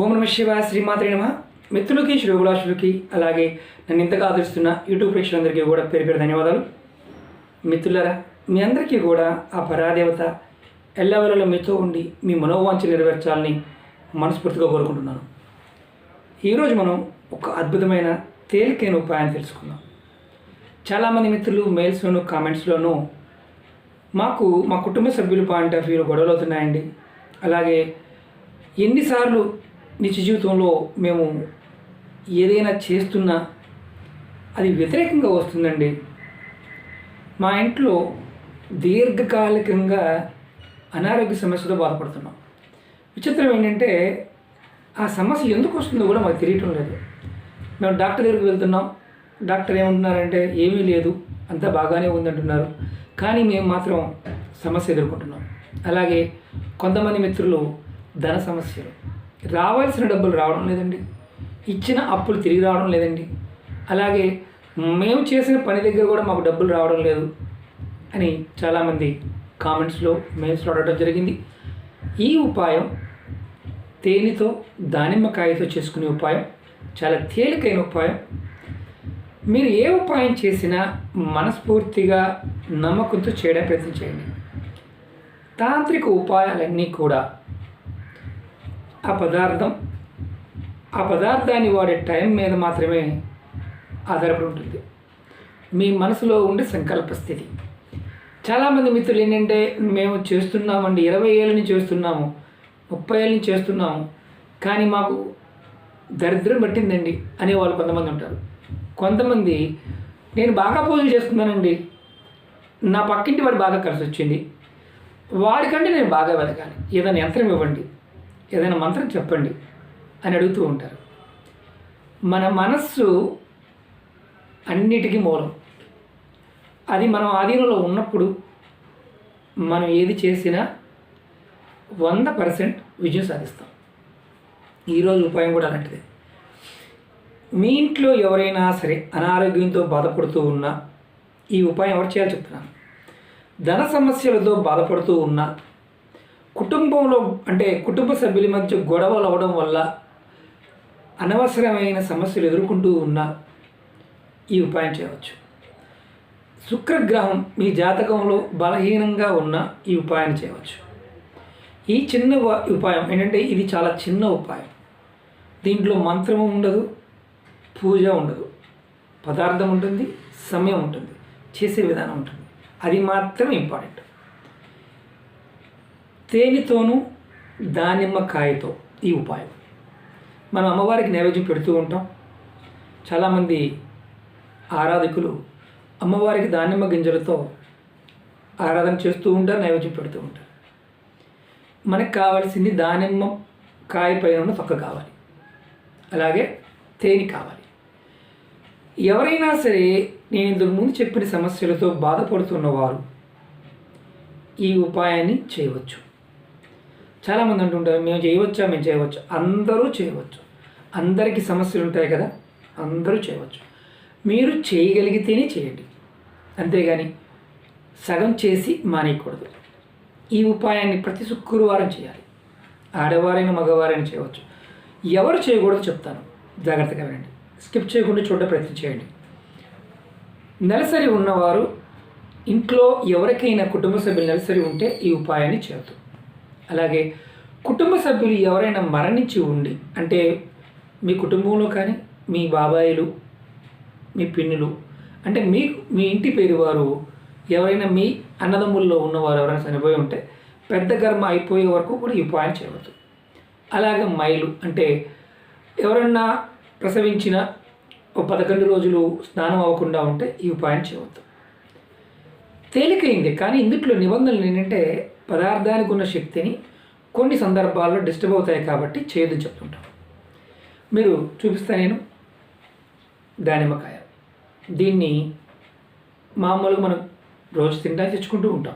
ఓం నమ శివ శ్రీమాత్రి నమ. మిత్రులకి శ్రేభిలాషులకి అలాగే నన్ను ఇంతగా ఆదరిస్తున్న యూట్యూబ్ ప్రేక్షకులందరికీ కూడా పేరు పేరు ధన్యవాదాలు. మిత్రులరా మీ అందరికీ కూడా ఆ పరాదేవత ఎల్లవెల్లలో మీతో ఉండి మీ మనోవాంఛ నెరవేర్చాలని మనస్ఫూర్తిగా కోరుకుంటున్నాను. ఈరోజు మనం ఒక అద్భుతమైన తేలికైన ఉపాయాన్ని తెలుసుకుందాం. చాలామంది మిత్రులు మెయిల్స్లోను కామెంట్స్లోనూ మాకు మా కుటుంబ సభ్యుల పాయింట్ ఆఫ్ వ్యూలో గొడవలు అవుతున్నాయండి. అలాగే ఎన్నిసార్లు నిత్య జీవితంలో మేము ఏదైనా చేస్తున్నా అది వ్యతిరేకంగా వస్తుందండి. మా ఇంట్లో దీర్ఘకాలికంగా అనారోగ్య సమస్యతో బాధపడుతున్నాం. విచిత్రం ఏంటంటే ఆ సమస్య ఎందుకు వస్తుందో కూడా మాకు తెలియటం లేదు. మేము డాక్టర్ దగ్గరికి వెళ్తున్నాం. డాక్టర్ ఏమంటున్నారంటే ఏమీ లేదు అంతా బాగానే ఉందంటున్నారు. కానీ మేము మాత్రం సమస్య ఎదుర్కొంటున్నాం. అలాగే కొంతమంది మిత్రులు ధన సమస్యలు. రావాల్సిన డబ్బులు రావడం లేదండి. ఇచ్చిన అప్పులు తిరిగి రావడం లేదండి. అలాగే మేము చేసిన పని దగ్గర కూడా మాకు డబ్బులు రావడం లేదు అని చాలామంది కామెంట్స్లో మెయిల్స్లో అడగడం జరిగింది. ఈ ఉపాయం తేనెతో దానిమ్మకాయతో చేసుకునే ఉపాయం చాలా తేలికైన ఉపాయం. మీరు ఏ ఉపాయం చేసినా మనస్ఫూర్తిగా నమ్మకంతో చేయడానికి ప్రయత్నం చేయండి. తాంత్రిక ఉపాయాలన్నీ కూడా ఆ పదార్థం ఆ పదార్థాన్ని వాడే టైం మీద మాత్రమే ఆధారపడి ఉంటుంది. మీ మనసులో ఉండే సంకల్ప స్థితి. చాలామంది మిత్రులు ఏంటంటే మేము చేస్తున్నామండి ఇరవై ఏళ్ళ నుంచి చేస్తున్నాము ముప్పై ఏళ్ళ నుంచి చేస్తున్నాము కానీ మాకు దరిద్రం పట్టిందండి అనే వాళ్ళు కొంతమంది ఉంటారు. కొంతమంది నేను బాగా పూజలు చేస్తున్నానండి. నా పక్కింటి వాడు బాగా కలిసి వచ్చింది వాడికంటే నేను బాగా వెతకాలి ఏదైనా యంత్రం ఇవ్వండి. ఏదైనా మంత్రం చెప్పండి అని అడుగుతూ ఉంటారు. మన మనస్సు అన్నిటికీ మూలం. అది మనం ఆధీనంలో ఉన్నప్పుడు మనం ఏది చేసినా వంద పర్సెంట్ విజయం సాధిస్తాం. ఈరోజు ఉపాయం కూడా అలాంటిదే. మీ ఇంట్లో ఎవరైనా సరే అనారోగ్యంతో బాధపడుతూ ఉన్నా ఈ ఉపాయం ఎవరు చేయాలో చెప్తున్నాను. ధన సమస్యలతో బాధపడుతూ ఉన్నా కుటుంబంలో అంటే కుటుంబ సభ్యుల మధ్య గొడవలు అవడం వల్ల అనవసరమైన సమస్యలు ఎదుర్కొంటూ ఉన్న ఈ ఉపాయం చేయవచ్చు. శుక్రగ్రహం మీ జాతకంలో బలహీనంగా ఉన్న ఈ ఉపాయాన్ని చేయవచ్చు. ఈ చిన్న ఉపాయం ఏంటంటే ఇది చాలా చిన్న ఉపాయం. దీంట్లో మంత్రము ఉండదు పూజ ఉండదు. పదార్థం ఉంటుంది సమయం ఉంటుంది చేసే విధానం ఉంటుంది. అది మాత్రం ఇంపార్టెంట్. తేనెతోనూ దానిమ్మకాయతో ఈ ఉపాయం. మనం అమ్మవారికి నైవేద్యం పెడుతూ ఉంటాం. చాలామంది ఆరాధకులు అమ్మవారికి దానిమ్మ గింజలతో ఆరాధన చేస్తూ ఉంటారు నైవేద్యం పెడుతూ ఉంటారు. మనకు కావాల్సింది దానిమ్మ కాయ పైన ఉన్న తొక్క కావాలి. అలాగే తేనె కావాలి. ఎవరైనా సరే నేను ఇంతకు ముందు చెప్పిన సమస్యలతో బాధపడుతున్నవారు ఈ ఉపాయాన్ని చేయవచ్చు. చాలామంది అంటుంటారు మేము చేయవచ్చా? మేము చేయవచ్చు. అందరూ చేయవచ్చు. అందరికీ సమస్యలు ఉంటాయి కదా అందరూ చేయవచ్చు. మీరు చేయగలిగితేనే చేయండి. అంతేగాని సగం చేసి మానేయకూడదు. ఈ ఉపాయాన్ని ప్రతి శుక్రవారం చేయాలి. ఆడవారైనా మగవారైనా చేయవచ్చు. ఎవరు చేయకూడదు చెప్తాను. జాగ్రత్తగా వినండి. స్కిప్ చేయకుండా చూడ ప్రయత్నం చేయండి. నెలసరి ఉన్నవారు ఇంట్లో ఎవరికైనా కుటుంబ సభ్యులు నెలసరి ఉంటే ఈ ఉపాయాన్ని చేయొద్దు. అలాగే కుటుంబ సభ్యులు ఎవరైనా మరణించి ఉండి అంటే మీ కుటుంబంలో కానీ మీ బాబాయిలు మీ పిన్నులు అంటే మీ మీ ఇంటి పేరు వారు ఎవరైనా మీ అన్నదమ్ముల్లో ఉన్నవారు ఎవరైనా చనిపోయి ఉంటే పెద్ద కర్మ అయిపోయే వరకు కూడా ఈ ఉపాయం చేయవద్దు. అలాగే మైలు అంటే ఎవరన్నా ప్రసవించిన ఒక పదకొండు రోజులు స్నానం అవ్వకుండా ఉంటే ఈ ఉపాయం చేయవద్దు. తేలికైంది కానీ ఇందుట్లో నిబంధనలు ఏంటంటే పదార్థానికి ఉన్న శక్తిని కొన్ని సందర్భాల్లో డిస్టర్బ్ అవుతాయి కాబట్టి చేయదని చెప్తుంటాం. మీరు చూపిస్తా నేను దానిమ్మకాయ. దీన్ని మామూలుగా మనం రోజు తింటా తెచ్చుకుంటూ ఉంటాం.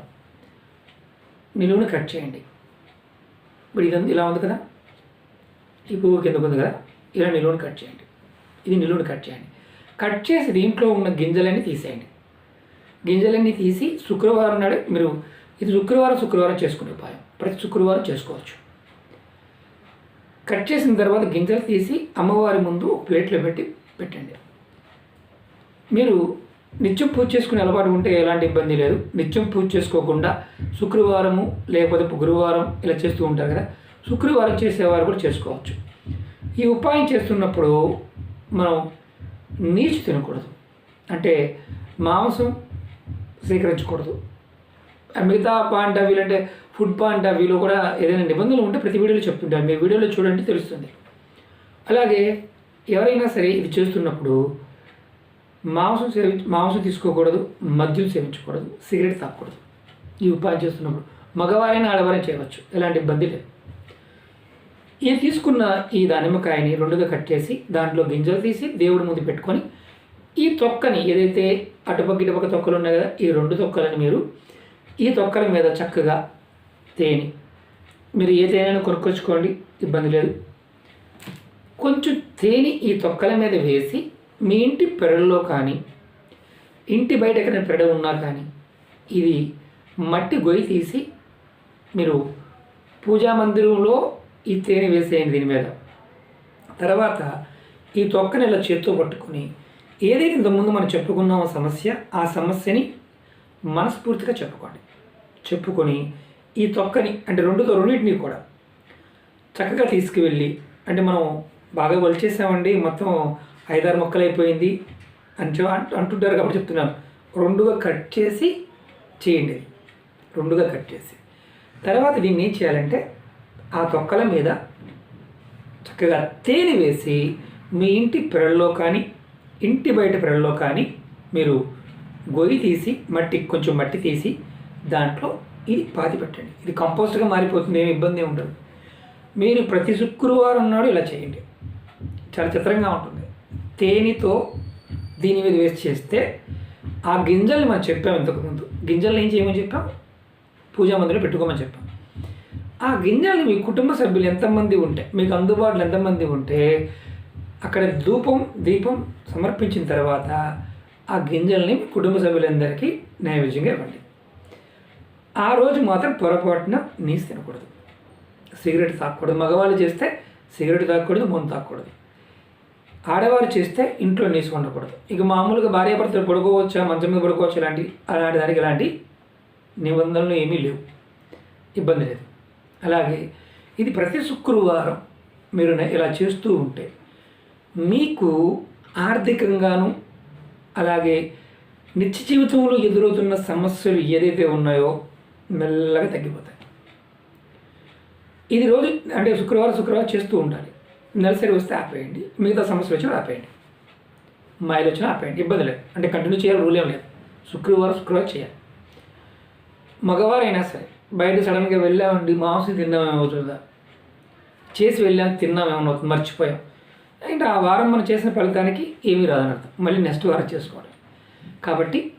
నిలువుని కట్ చేయండి. ఇప్పుడు ఇది ఇలా ఉంది కదా? ఈ పువ్వు కిందకు ఉంది కదా? ఇలా నిలువును కట్ చేయండి. ఇది నిలువును కట్ చేయండి. కట్ చేసి దీంట్లో ఉన్న గింజలన్నీ తీసేయండి. గింజలన్నీ తీసి శుక్రవారం నాడు మీరు ఇది శుక్రవారం శుక్రవారం చేసుకునే ఉపాయం. ప్రతి శుక్రవారం చేసుకోవచ్చు. కట్ చేసిన తర్వాత గింజలు తీసి అమ్మవారి ముందు ప్లేట్లో పెట్టి పెట్టండి. మీరు నిత్యం పూజ చేసుకునే అలవాటు ఉంటే ఎలాంటి ఇబ్బంది లేదు. నిత్యం పూజ చేసుకోకుండా శుక్రవారము లేకపోతే గురువారం ఇలా చేస్తూ ఉంటారు కదా శుక్రవారం చేసేవారు కూడా చేసుకోవచ్చు. ఈ ఉపాయం చేస్తున్నప్పుడు మనం నీచు తినకూడదు. అంటే మాంసం స్వీకరించకూడదు. మిగతా పాయింట్ ఆఫ్ వ్యూ అంటే ఫుడ్ పాయింట్ ఆఫ్ వ్యూలో కూడా ఏదైనా నిబంధనలు ఉంటే ప్రతి వీడియోలో చెప్తుంటాను మీ వీడియోలో చూడండి తెలుస్తుంది. అలాగే ఎవరైనా సరే ఇది చేస్తున్నప్పుడు మాంసం సేవి మాంసం తీసుకోకూడదు మద్యం సేవించకూడదు సిగరెట్ తాగకూడదు ఈ ఉపాయం చేస్తున్నప్పుడు మగవారైనా ఆడవారైనా చేయవచ్చు. ఎలాంటి ఇబ్బంది లేదు. ఈ తీసుకున్న ఈ దానిమ్మకాయని రెండుగా కట్ చేసి దాంట్లో గింజలు తీసి దేవుడి ముందు పెట్టుకొని ఈ తొక్కని ఏదైతే అటుపక్క ఇటుపక్క తొక్కలు ఉన్నాయి కదా ఈ రెండు తొక్కలని మీరు ఈ తొక్కల మీద చక్కగా తేనె. మీరు ఏ తేనెను కొనుక్కొచ్చుకోండి ఇబ్బంది లేదు. కొంచెం తేనె ఈ తొక్కల మీద వేసి మీ ఇంటి పెరడులో కానీ ఇంటి బయట ఎక్కడ పెరడ ఉన్నా కానీ ఇది మట్టి గొయ్యి తీసి మీరు పూజా మందిరంలో ఈ తేనె వేసేయండి దీని మీద. తర్వాత ఈ తొక్కని ఇలా చేత్తో పట్టుకొని ఏదైతే ఇంతకుముందు మనం చెప్పుకున్నామో సమస్య ఆ సమస్యని మనస్ఫూర్తిగా చెప్పుకోండి. చెప్పుకొని ఈ తొక్కని అంటే రెండుతో రెండింటిని కూడా చక్కగా తీసుకువెళ్ళి అంటే మనం బాగా వలిచేసామండి మొత్తం ఐదారు మొక్కలు అయిపోయింది అని అంటుంటారు కాబట్టి చెప్తున్నాను. రెండుగా కట్ చేసి చేయండి. రెండుగా కట్ చేసి. తర్వాత దీన్ని ఏం చేయాలంటే ఆ తొక్కల మీద చక్కగా తేనె వేసి మీ ఇంటి పెరల్లో కానీ ఇంటి బయట పెరల్లో కానీ మీరు గొయ్యి తీసి మట్టి కొంచెం మట్టి తీసి దాంట్లో ఇది పాతి పెట్టండి. ఇది కంపోస్ట్గా మారిపోతుంది ఏమి ఇబ్బంది ఉండదు. మీరు ప్రతి శుక్రవారం నాడు ఇలా చేయండి. చాలా చిత్రంగా ఉంటుంది. తేనెతో దీని మీద వేస్ట్ చేస్తే ఆ గింజల్ని మనం చెప్పాం ఇంతకుముందు. గింజల్ని ఏం చేయమని చెప్పాం? పూజా మందిలో పెట్టుకోమని చెప్పాం. ఆ గింజల్ని మీ కుటుంబ సభ్యులు ఎంతమంది ఉంటే మీకు అందుబాటులో ఎంతమంది ఉంటే అక్కడ ధూపం దీపం సమర్పించిన తర్వాత ఆ గింజల్ని మీ కుటుంబ సభ్యులందరికీ నైవేద్యంగా ఇవ్వండి. ఆ రోజు మాత్రం పొరపాటున నీసు తినకూడదు. సిగరెట్ తాగకూడదు మగవాళ్ళు చేస్తే సిగరెట్ తాగకూడదు మొన్న తాగకూడదు ఆడవారు చేస్తే ఇంట్లో నీసు ఉండకూడదు. ఇక మామూలుగా భార్యాభర్తలు పడుకోవచ్చా మంచం మీద పడుకోవచ్చు ఇలాంటి అలాంటి దానికి ఇలాంటి నిబంధనలు ఏమీ లేవు. ఇబ్బంది లేదు. అలాగే ఇది ప్రతి శుక్రవారం మీరు ఇలా చేస్తూ ఉంటే మీకు ఆర్థికంగాను అలాగే నిత్య జీవితంలో ఎదురవుతున్న సమస్యలు ఏదైతే ఉన్నాయో మెల్లగా తగ్గిపోతాయి. ఇది రోజు అంటే శుక్రవారం శుక్రవారం చేస్తూ ఉండాలి. నెలసరి వస్తే ఆపేయండి. మిగతా సమస్యలు వచ్చినా ఆపేయండి. మైలు వచ్చినా ఆపేయండి. ఇబ్బంది లేదు. అంటే కంటిన్యూ చేయాలి రూల్ ఏం లేదు. శుక్రవారం శుక్రవారం చేయాలి. మగవారైనా సరే బయట సడన్గా వెళ్ళామండి మాంసం తిన్నామేమవుతుందా చేసి వెళ్ళాం తిన్నాం అవుతుంది మర్చిపోయాం. అంటే ఆ వారం మనం చేసిన ఫలితానికి ఏమీ రాదని అర్థం మళ్ళీ నెక్స్ట్ వారం చేసుకోవాలి. కాబట్టి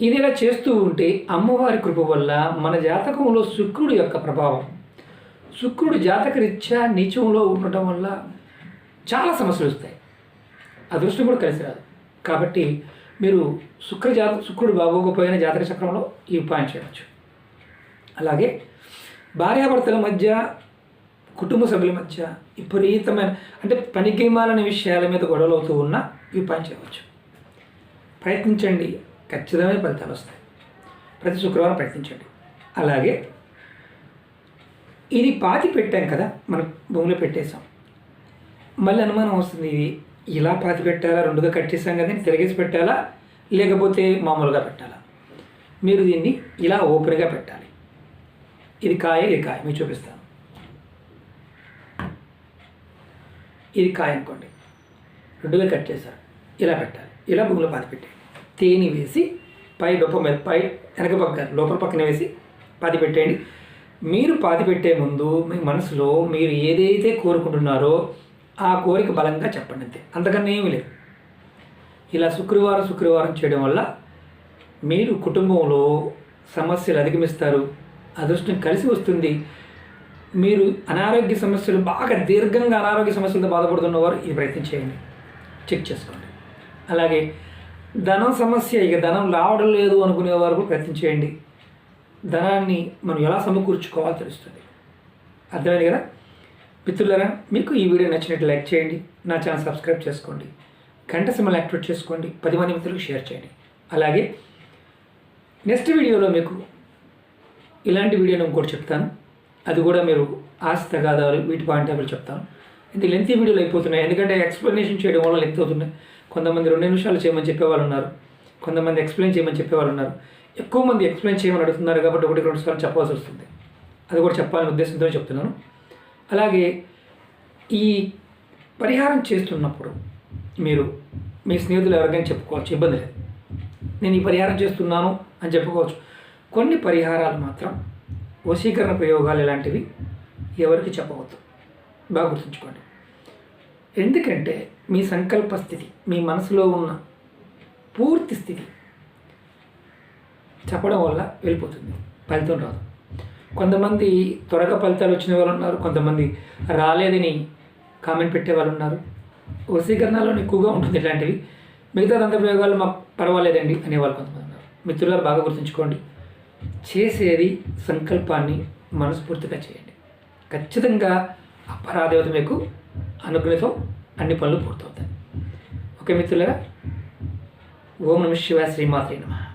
ఇది ఇలా చేస్తూ ఉంటే అమ్మవారి కృప వల్ల మన జాతకంలో శుక్రుడి యొక్క ప్రభావం. శుక్రుడు జాతకరీత్యా నీచంలో ఉండటం వల్ల చాలా సమస్యలు వస్తాయి. అదృష్టం కూడా కలిసి రాదు. కాబట్టి మీరు శుక్ర జాత శుక్రుడు బాగోకపోయిన జాతక చక్రంలో ఈ ఉపాయం చేయవచ్చు. అలాగే భార్యాభర్తల మధ్య కుటుంబ సభ్యుల మధ్య విపరీతమైన అంటే పనికిమాలని విషయాల మీద గొడవలు అవుతూ ఉన్న ఈ ఉపాయం చేయవచ్చు. ప్రయత్నించండి. ఖచ్చితమైన ఫలితాలు వస్తాయి. ప్రతి శుక్రవారం ప్రయత్నించండి. అలాగే ఇది పాతి పెట్టాం కదా మనం భూమిలో పెట్టేసాం మళ్ళీ అనుమానం వస్తుంది ఇది ఇలా పాతి పెట్టాలా రెండుగా కట్టేసాం కదా అని తిరగేసి పెట్టాలా లేకపోతే మామూలుగా పెట్టాలా? మీరు దీన్ని ఇలా ఓపెన్గా పెట్టాలి. ఇది కాయ ఇది కాయ మీకు చూపిస్తాను. ఇది కాయ అనుకోండి. రెండుగా కట్ చేశారు. ఇలా పెట్టాలి. ఇలా భూమిలో పాతి పెట్టాలి తేనె వేసి పై డొప్ప మీద పై వెనక పక్క లోపల పక్కన వేసి పాతి పెట్టేయండి. మీరు పాతి పెట్టే ముందు మీ మనసులో మీరు ఏదైతే కోరుకుంటున్నారో ఆ కోరిక బలంగా చెప్పండి అంతే. అంతకన్నా ఏమీ లేదు. ఇలా శుక్రవారం శుక్రవారం చేయడం వల్ల మీరు కుటుంబంలో సమస్యలు అధిగమిస్తారు అదృష్టం కలిసి వస్తుంది. మీరు అనారోగ్య సమస్యలు బాగా దీర్ఘంగా అనారోగ్య సమస్యలతో బాధపడుతున్నవారు ఈ ప్రయత్నం చేయండి. చెక్ చేసుకోండి. అలాగే ధనం సమస్య ఇక ధనం రావడం లేదు అనుకునే వరకు ప్రయత్నం చేయండి. ధనాన్ని మనం ఎలా సమకూర్చుకోవాలో తెలుస్తుంది. అర్థమైంది కదా? మిత్రులరా మీకు ఈ వీడియో నచ్చినట్టు లైక్ చేయండి నా ఛానల్ సబ్స్క్రైబ్ చేసుకోండి గంట సింబల్ యాక్టివేట్ చేసుకోండి పది మంది మిత్రులకు షేర్ చేయండి. అలాగే నెక్స్ట్ వీడియోలో మీకు ఇలాంటి వీడియోని ఇంకోటి చెప్తాను. అది కూడా మీరు ఆస్తి తగాదాలు వీటి పాయింట్ ఆఫ్ చెప్తాను. ఇది లెంతీ వీడియోలు అయిపోతున్నాయి. ఎందుకంటే ఎక్స్ప్లెనేషన్ చేయడం వల్ల లెంత్ అవుతున్నాయి. కొంతమంది రెండు నిమిషాలు చేయమని చెప్పేవాళ్ళు ఉన్నారు. కొంతమంది ఎక్స్ప్లెయిన్ చేయమని చెప్పేవాళ్ళు ఉన్నారు. ఎక్కువ మంది ఎక్స్ప్లెయిన్ చేయమని అడుగుతున్నారు కాబట్టి ఒకటి రెండు సార్లు చెప్పాల్సి వస్తుంది. అది కూడా చెప్పాలనే ఉద్దేశంతో చెప్తున్నాను. అలాగే ఈ పరిహారం చేస్తున్నప్పుడు మీరు మీ స్నేహితులు ఎవరికైనా చెప్పుకోవచ్చు ఇబ్బంది లేదు. నేను ఈ పరిహారం చేస్తున్నాను అని చెప్పుకోవచ్చు. కొన్ని పరిహారాలు మాత్రం వశీకరణ ప్రయోగాలు ఇలాంటివి ఎవరికి చెప్పవద్దు. బాగా గుర్తుంచుకోండి. ఎందుకంటే మీ సంకల్ప స్థితి మీ మనసులో ఉన్న పూర్తి స్థితి చెప్పడం వల్ల వెళ్ళిపోతుంది. ఫలితం రాదు. కొంతమంది త్వరగా ఫలితాలు వచ్చిన వాళ్ళు ఉన్నారు కొంతమంది రాలేదని కామెంట్ పెట్టే వాళ్ళు ఉన్నారు. వశీకరణలో ఎక్కువగా ఉంటుంది ఇలాంటివి. మిగతా తంత్ర ప్రయోగాలు మాకు పర్వాలేదండి అనేవాళ్ళు కొంతమంది ఉన్నారు. మిత్రులారు బాగా గుర్తుంచుకోండి. చేసేది సంకల్పాన్ని మనస్ఫూర్తిగా చేయండి. ఖచ్చితంగా ఆ మీకు అనుగ్రహంతో అన్ని పనులు పూర్తవుతాయి. ఓకే మిత్రులరా? ఓం నమ శివ శ్రీమాత్రి నమ.